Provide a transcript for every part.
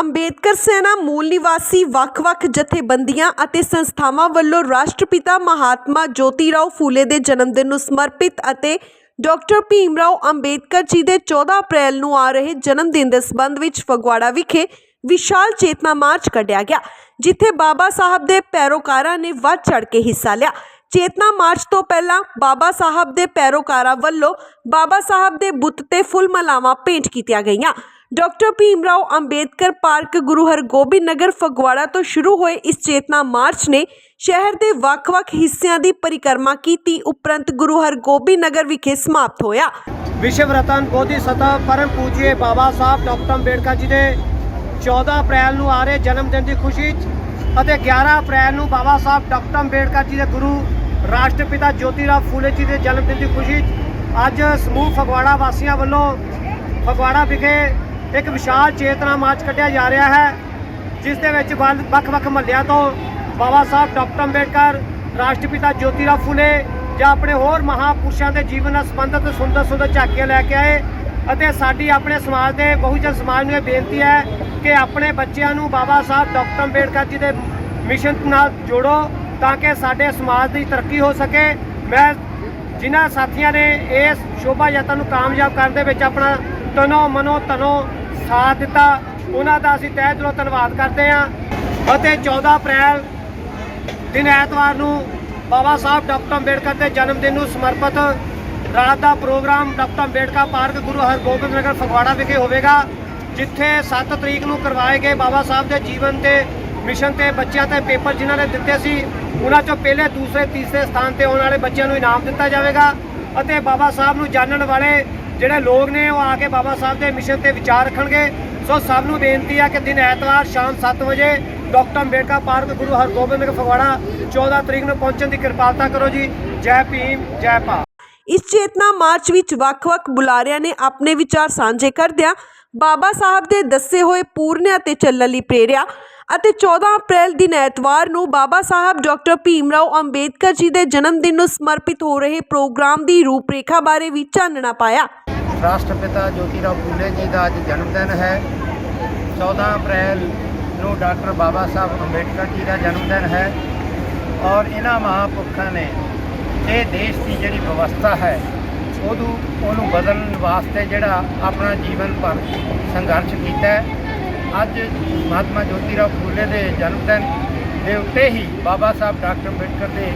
ਅੰਬੇਦਕਰ ਸੈਨਾ ਮੂਲ ਨਿਵਾਸੀ, ਵੱਖ-ਵੱਖ ਜਥੇਬੰਦੀਆਂ ਅਤੇ ਸੰਸਥਾਵਾਂ ਵੱਲੋਂ ਰਾਸ਼ਟਰਪਿਤਾ ਮਹਾਤਮਾ ਜੋਤੀ ਰਾਓ ਫੂਲੇ ਦੇ ਜਨਮ ਦਿਨ ਨੂੰ ਸਮਰਪਿਤ ਅਤੇ ਡਾਕਟਰ ਭੀਮ ਰਾਓ ਅੰਬੇਦਕਰ ਜੀ ਦੇ 14 ਅਪ੍ਰੈਲ ਨੂੰ ਆ ਰਹੇ ਜਨਮ ਦਿਨ ਦੇ ਸਬੰਧ ਵਿੱਚ ਫਗਵਾੜਾ ਵਿਖੇ ਵਿਸ਼ਾਲ ਚੇਤਨਾ ਮਾਰਚ ਕੱਢਿਆ ਗਿਆ, ਜਿੱਥੇ ਬਾਬਾ ਸਾਹਿਬ ਦੇ ਪੈਰੋਕਾਰਾਂ ਨੇ ਵੱਧ ਚੜ ਕੇ ਹਿੱਸਾ ਲਿਆ। ਚੇਤਨਾ ਮਾਰਚ ਤੋਂ ਪਹਿਲਾਂ ਬਾਬਾ ਸਾਹਿਬ ਦੇ ਪੈਰੋਕਾਰਾਂ ਵੱਲੋਂ ਬਾਬਾ ਸਾਹਿਬ ਦੇ ਬੁੱਤ ਤੇ ਫੁੱਲ ਮਲਾਵਾਂ ਭੇਂਟ ਕੀਤੀਆਂ ਗਈਆਂ। ਡਾਕਟਰ ਭੀਮ ਰਾਓ ਅੰਬੇਦਕਰ ਪਾਰਕ ਗੁਰੂ ਹਰਗੋਬਿੰਦ ਨਗਰ ਫਗਵਾੜਾ ਤੋਂ ਸ਼ੁਰੂ ਹੋਏ ਇਸ ਚੇਤਨਾ ਮਾਰਚ ਨੇ ਸ਼ਹਿਰ ਦੇ ਵੱਖ-ਵੱਖ ਹਿੱਸਿਆਂ ਦੀ ਪਰਿਕਰਮਾ ਕੀਤੀ, ਉਪਰੰਤ ਗੁਰੂ ਹਰਗੋਬਿੰਦ ਨਗਰ ਵਿਖੇ ਸਮਾਪਤ ਹੋਇਆ। ਵਿਸ਼ਵ ਰਤਨ ਬੋਧੀ ਸਤਾ ਪਰਮ ਪੂਜੀਏ ਬਾਬਾ ਸਾਹਿਬ ਡਾਕਟਰ ਅੰਬੇਡਕਰ ਜੀ ਦੇ 14 ਅਪ੍ਰੈਲ ਨੂੰ ਆ ਰਹੇ ਜਨਮ ਦਿਨ ਦੀ ਖੁਸ਼ੀ 'ਚ ਅਤੇ 11 ਅਪ੍ਰੈਲ ਨੂੰ ਬਾਬਾ ਸਾਹਿਬ ਡਾਕਟਰ ਅੰਬੇਡਕਰ ਜੀ ਦੇ ਗੁਰੂ ਰਾਸ਼ਟਰਪਿਤਾ ਜੋਤੀ ਫੂਲੇ ਜੀ ਦੇ ਜਨਮ ਦਿਨ ਦੀ ਖੁਸ਼ੀ 'ਚ ਅੱਜ ਸਮੂਹ ਫਗਵਾੜਾ ਵਾਸੀਆਂ ਵੱਲੋਂ ਫਗਵਾੜਾ ਵਿਖੇ ਇੱਕ ਵਿਸ਼ਾਲ ਚੇਤਨਾ ਮਾਰਚ ਕੱਢਿਆ ਜਾ ਰਿਹਾ ਹੈ, ਜਿਸ ਦੇ ਵਿੱਚ ਵੱਲ- ਵੱਖ-ਵੱਖ ਮਹੱਲਿਆਂ ਤੋਂ ਬਾਬਾ ਸਾਹਿਬ ਡਾਕਟਰ ਅੰਬੇਡਕਰ, ਰਾਸ਼ਟਰਪਿਤਾ ਜੋਤੀਰਾ ਫੁਲੇ ਜਾਂ ਆਪਣੇ ਹੋਰ ਮਹਾਪੁਰਸ਼ਾਂ ਦੇ ਜੀਵਨ ਨਾਲ ਸੰਬੰਧਿਤ ਸੁੰਦਰ ਸੁੰਦਰ ਝਾਕੀਆਂ ਲੈ ਕੇ ਆਏ ਅਤੇ ਸਾਡੀ ਆਪਣੇ ਸਮਾਜ ਦੇ ਬਹੁਜਨ ਸਮਾਜ ਨੂੰ ਇਹ ਬੇਨਤੀ ਹੈ ਕਿ ਆਪਣੇ ਬੱਚਿਆਂ ਨੂੰ ਬਾਬਾ ਸਾਹਿਬ ਡਾਕਟਰ ਅੰਬੇਡਕਰ ਜੀ ਦੇ ਮਿਸ਼ਨ ਨਾਲ ਜੋੜੋ ਤਾਂ ਕਿ ਸਾਡੇ ਸਮਾਜ ਦੀ ਤਰੱਕੀ ਹੋ ਸਕੇ। ਮੈਂ ਜਿਨ੍ਹਾਂ ਸਾਥੀਆਂ ਨੇ ਇਸ ਸ਼ੋਭਾ ਯਾਤਰਾ ਨੂੰ ਕਾਮਯਾਬ ਕਰਨ ਦੇ ਵਿੱਚ ਆਪਣਾ ਤਨੋ ਮਨੋ ਤਨੋ ਸਾਥ ਦਿੱਤਾ। ਉਹਨਾਂ ਦਾ ਅਸੀਂ ਤਹਿ ਦਿਲੋਂ ਧੰਨਵਾਦ ਕਰਦੇ ਹਾਂ। ਅਤੇ 14 ਅਪ੍ਰੈਲ ਦਿਨ ਐਤਵਾਰ ਨੂੰ ਬਾਬਾ ਸਾਹਿਬ ਡਾਕਟਰ ਅੰਬੇਡਕਰ ਦੇ ਜਨਮ ਦਿਨ ਨੂੰ ਸਮਰਪਿਤ ਰਾਤ ਦਾ programme doctor Ambedkar park Guru Hargobind Nagar Phagwara ਵਿਖੇ ਹੋਵੇਗਾ, ਜਿੱਥੇ 7 ਤਰੀਕ ਨੂੰ ਕਰਵਾਏ ਗਏ ਬਾਬਾ ਸਾਹਿਬ ਦੇ ਜੀਵਨ ਤੇ ਮਿਸ਼ਨ ਤੇ ਬੱਚਿਆਂ ਤੇ ਪੇਪਰ ਜਿਨ੍ਹਾਂ ਨੇ ਦਿੱਤੇ ਸੀ, ਉਹਨਾਂ ਚੋਂ ਪਹਿਲੇ, ਦੂਸਰੇ, ਤੀਸਰੇ ਸਥਾਨ ਤੇ ਆਉਣ ਵਾਲੇ ਬੱਚਿਆਂ ਨੂੰ ਇਨਾਮ ਦਿੱਤਾ ਜਾਵੇਗਾ। ਅਤੇ ਬਾਬਾ ਸਾਹਿਬ ਨੂੰ ਜਾਣਨ ਵਾਲੇ ਜਿਹੜੇ ਲੋਕ ਨੇ ਉਹ ਆ ਕੇ ਬਾਬਾ ਸਾਹਿਬ ਦੇ ਮਿਸ਼ਨ ਤੇ ਵਿਚਾਰ ਰੱਖਣਗੇ। ਸੋ ਸਭ ਨੂੰ ਬੇਨਤੀ ਹੈ ਕਿ ਦਿਨ ਐਤਵਾਰ ਸ਼ਾਮ 7 ਵਜੇ ਡਾਕਟਰ ਅੰਬੇਡਕਰ ਪਾਰਕ ਗੁਰੂ ਹਰਗੋਬਿੰਦ ਨਗਰ ਫਗਵਾੜਾ 14 ਤਰੀਕ ਨੂੰ ਪਹੁੰਚਣ ਦੀ ਕਿਰਪਾਲਤਾ ਕਰੋ ਜੀ। ਜੈ ਭੀਮ, ਜੈ ਭਾ ਇਸ ਚੇਤਨਾ ਮਾਰਚ ਵਿੱਚ ਵੱਖ-ਵੱਖ ਬੁਲਾਰਿਆਂ ਨੇ ਆਪਣੇ ਵਿਚਾਰ ਸਾਂਝੇ ਕਰਦਿਆਂ ਬਾਬਾ ਸਾਹਿਬ ਦੇ ਦੱਸੇ ਹੋਏ ਪੂਰਨਿਆਂ ਤੇ ਚੱਲਣ ਲਈ ਪ੍ਰੇਰਿਆ। ਅਤੇ 14 ਅਪ੍ਰੈਲ ਦਿਨ ਐਤਵਾਰ ਨੂੰ ਬਾਬਾ ਸਾਹਿਬ ਡਾਕਟਰ ਭੀਮ ਰਾਓ ਅੰਬੇਦਕਰ ਜੀ ਦੇ ਜਨਮ ਦਿਨ ਨੂੰ ਸਮਰਪਿਤ ਹੋ ਰਹੇ ਪ੍ਰੋਗਰਾਮ ਦੀ ਰੂਪਰੇਖਾ ਬਾਰੇ ਵੀ ਚਾਨਣਾ ਪਾਇਆ। ਰਾਸ਼ਟਰਪਿਤਾ ਜੋਤੀ ਰਾਓ ਫੂਲੇ ਜੀ ਦਾ ਅੱਜ ਜਨਮ ਦਿਨ ਹੈ। 14 ਅਪ੍ਰੈਲ ਨੂੰ ਡਾਕਟਰ ਬਾਬਾ ਸਾਹਿਬ ਅੰਬੇਡਕਰ ਜੀ ਦਾ ਜਨਮ ਦਿਨ ਹੈ ਔਰ ਇਹਨਾਂ ਮਹਾਂਪੁਰਖਾਂ ਨੇ ਇਹ ਦੇਸ਼ ਦੀ ਜਿਹੜੀ ਵਿਵਸਥਾ ਹੈ, ਉਹਨੂੰ ਉਹਨੂੰ ਬਦਲਣ ਵਾਸਤੇ ਜਿਹੜਾ ਆਪਣਾ ਜੀਵਨ ਭਰ ਸੰਘਰਸ਼ ਕੀਤਾ ਹੈ। ਅੱਜ ਮਹਾਤਮਾ ਜੋਤੀ ਰਾਓ ਫੂਲੇ ਦੇ ਜਨਮ ਦਿਨ ਦੇ ਉੱਤੇ ਹੀ ਬਾਬਾ ਸਾਹਿਬ ਡਾਕਟਰ ਅੰਬੇਡਕਰ ਦੇ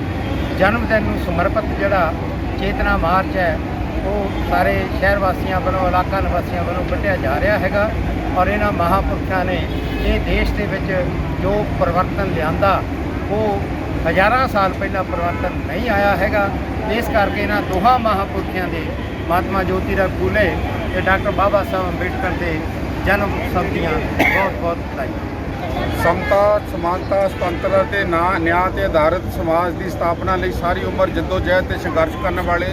ਜਨਮ ਦਿਨ ਨੂੰ ਸਮਰਪਿਤ ਜਿਹੜਾ ਚੇਤਨਾ ਮਾਰਚ ਹੈ, ਉਹ ਸਾਰੇ ਸ਼ਹਿਰ ਵਾਸੀਆਂ ਵੱਲੋਂ, ਇਲਾਕਾ ਨਿਵਾਸੀਆਂ ਵੱਲੋਂ ਕੱਢਿਆ ਜਾ ਰਿਹਾ ਹੈਗਾ ਔਰ ਇਹਨਾਂ ਮਹਾਂਪੁਰਖਾਂ ਨੇ ਇਹ ਦੇਸ਼ ਦੇ ਵਿੱਚ ਜੋ ਪਰਿਵਰਤਨ ਲਿਆਂਦਾ, ਉਹ ਹਜ਼ਾਰਾਂ ਸਾਲ ਪਹਿਲਾਂ ਪਰਿਵਰਤਨ ਨਹੀਂ ਆਇਆ ਹੈਗਾ। ਇਸ ਕਰਕੇ ਇਹਨਾਂ ਦੋਹਾਂ ਮਹਾਂਪੁਰਖਾਂ ਦੇ ਮਹਾਤਮਾ ਜੋਤੀ ਰਾਓ ਫੂਲੇ ਤੇ ਡਾਕਟਰ ਬਾਬਾ ਸਾਹਿਬ ਅੰਬੇਡਕਰ ਦੇ ਜਨਮ ਉਤਸਵ ਦੀਆਂ ਬਹੁਤ ਬਹੁਤ ਵਧਾਈਆਂ। ਸਮਤਾ ਸਮਾਨਤਾ, ਸੁਤੰਤਰਤਾ ਤੇ ਨਾ ਨਿਆਂ ਤੇ ਆਧਾਰਿਤ ਸਮਾਜ ਦੀ ਸਥਾਪਨਾ ਲਈ ਸਾਰੀ ਉਮਰ ਜਦੋਜਹਿਦ ਤੇ ਸੰਘਰਸ਼ ਕਰਨ ਵਾਲੇ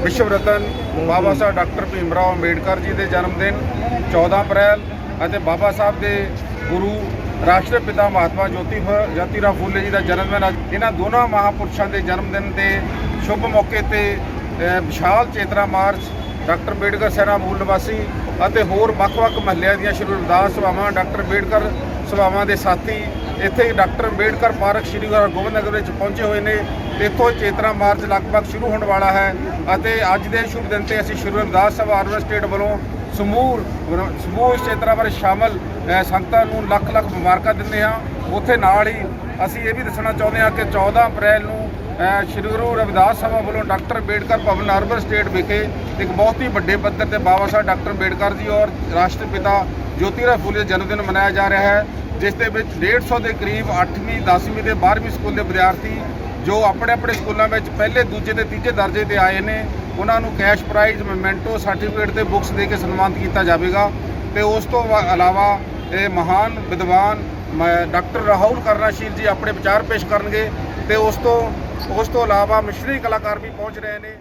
ਵਿਸ਼ਵ ਰਤਨ ਬਾਬਾ ਸਾਹਿਬ ਡਾਕਟਰ ਭੀਮ ਰਾਓ ਅੰਬੇਡਕਰ ਜੀ ਦੇ ਜਨਮ ਦਿਨ 14 ਅਪ੍ਰੈਲ ਅਤੇ ਬਾਬਾ ਸਾਹਿਬ ਦੇ ਗੁਰੂ ਰਾਸ਼ਟਰਪਿਤਾ ਮਹਾਤਮਾ ਜੋਤੀ ਫ- ਫੂਲੇ ਜੀ ਦਾ ਜਨਮ ਦਿਨ ਅੱਜ। ਇਹਨਾਂ ਦੋਨਾਂ ਮਹਾਪੁਰਸ਼ਾਂ ਦੇ ਜਨਮ ਦਿਨ ਤੇ ਸ਼ੁਭ ਮੌਕੇ ਤੇ ਵਿਸ਼ਾਲ ਚੇਤਨਾ ਮਾਰਚ ਡਾਕਟਰ ਅੰਬੇਡਕਰ ਸੈਨਾ ਮੂਲ ਨਿਵਾਸੀ ਅਤੇ ਹੋਰ ਵੱਖ-ਵੱਖ ਮਹੱਲਿਆਂ ਦੀਆਂ ਸ਼੍ਰੀ ਰਵਿਦਾਸ ਸਭਾਵਾਂ, ਡਾਕਟਰ ਅੰਬੇਡਕਰ ਸਭਾਵਾਂ ਦੇ ਸਾਥੀ ਇੱਥੇ ਡਾਕਟਰ ਅੰਬੇਡਕਰ ਪਾਰਕ ਸ਼੍ਰੀ ਗੁਰੂ ਹਰਗੋਬਿੰਦ ਨਗਰ ਵਿੱਚ ਪਹੁੰਚੇ ਹੋਏ ਨੇ। ਇੱਥੋਂ ਚੇਤਨਾ ਮਾਰਚ ਲਗਭਗ ਸ਼ੁਰੂ ਹੋਣ ਵਾਲਾ ਹੈ ਅਤੇ ਅੱਜ ਦੇ ਸ਼ੁਭ ਦਿਨ ਤੇ ਅਸੀਂ ਸ਼੍ਰੀ ਰਵਿਦਾਸ ਸਭਾ ਆਰਵਰ ਸਟੇਟ ਵੱਲੋਂ ਸਮੂਹ ਸਮੂਹ ਇਸ ਚੇਤਨਾ ਬਾਰੇ ਸ਼ਾਮਲ ਸੰਗਤਾਂ ਨੂੰ ਲੱਖ ਲੱਖ ਮੁਬਾਰਕਾਂ ਦਿੰਦੇ ਹਾਂ। ਉੱਥੇ ਨਾਲ ਹੀ ਅਸੀਂ ਇਹ ਵੀ ਦੱਸਣਾ ਚਾਹੁੰਦੇ ਹਾਂ ਕਿ 14 ਅਪ੍ਰੈਲ ਨੂੰ ਸ਼੍ਰੀ ਗੁਰੂ ਰਵਿਦਾਸ ਸਭਾ ਵੱਲੋਂ doctor Ambedkar Bhawan urban estate ਵਿਖੇ ਇੱਕ ਬਹੁਤ ਹੀ ਵੱਡੇ ਪੱਧਰ ਤੇ ਬਾਬਾ ਸਾਹਿਬ ਡਾਕਟਰ ਅੰਬੇਡਕਰ ਜੀ ਔਰ ਰਾਸ਼ਟਰਪਿਤਾ ਜੋਤੀ ਰਾਓ ਫੂਲੇ ਦਾ ਜਨਮ ਦਿਨ ਮਨਾਇਆ ਜਾ ਰਿਹਾ ਹੈ, ਜਿਸ ਦੇ ਵਿੱਚ 150 ਦੇ ਕਰੀਬ 8ਵੀਂ 10ਵੀਂ ਤੇ 12ਵੀਂ ਸਕੂਲ ਦੇ ਵਿਦਿਆਰਥੀ ਜੋ ਆਪਣੇ ਆਪਣੇ ਸਕੂਲਾਂ ਵਿੱਚ ਪਹਿਲੇ, ਦੂਜੇ ਤੇ ਤੀਜੇ ਦਰਜੇ ਤੇ ਆਏ ਨੇ, ਉਹਨਾਂ ਨੂੰ ਕੈਸ਼ ਪ੍ਰਾਈਜ਼, ਮੈਮੈਂਟੋ, ਸਰਟੀਫਿਕੇਟ ਤੇ ਬੁੱਕਸ ਦੇ ਕੇ ਸਨਮਾਨਿਤ ਕੀਤਾ ਜਾਵੇਗਾ ਤੇ ਉਸ ਤੋਂ ਵਾ- ਇਲਾਵਾ ਇਹ ਮਹਾਨ ਵਿਦਵਾਨ ਮ- ਡਾਕਟਰ ਰਾਹੁਲ ਕਰਨਾਸ਼ੀਲ ਜੀ ਆਪਣੇ ਵਿਚਾਰ ਪੇਸ਼ ਕਰਨਗੇ ਤੇ ਉਸ ਤੋਂ ਉਸ ਤੋਂ ਇਲਾਵਾ ਮਿਸ਼ਰੀ ਕਲਾਕਾਰ ਵੀ ਪਹੁੰਚ ਰਹੇ ਨੇ।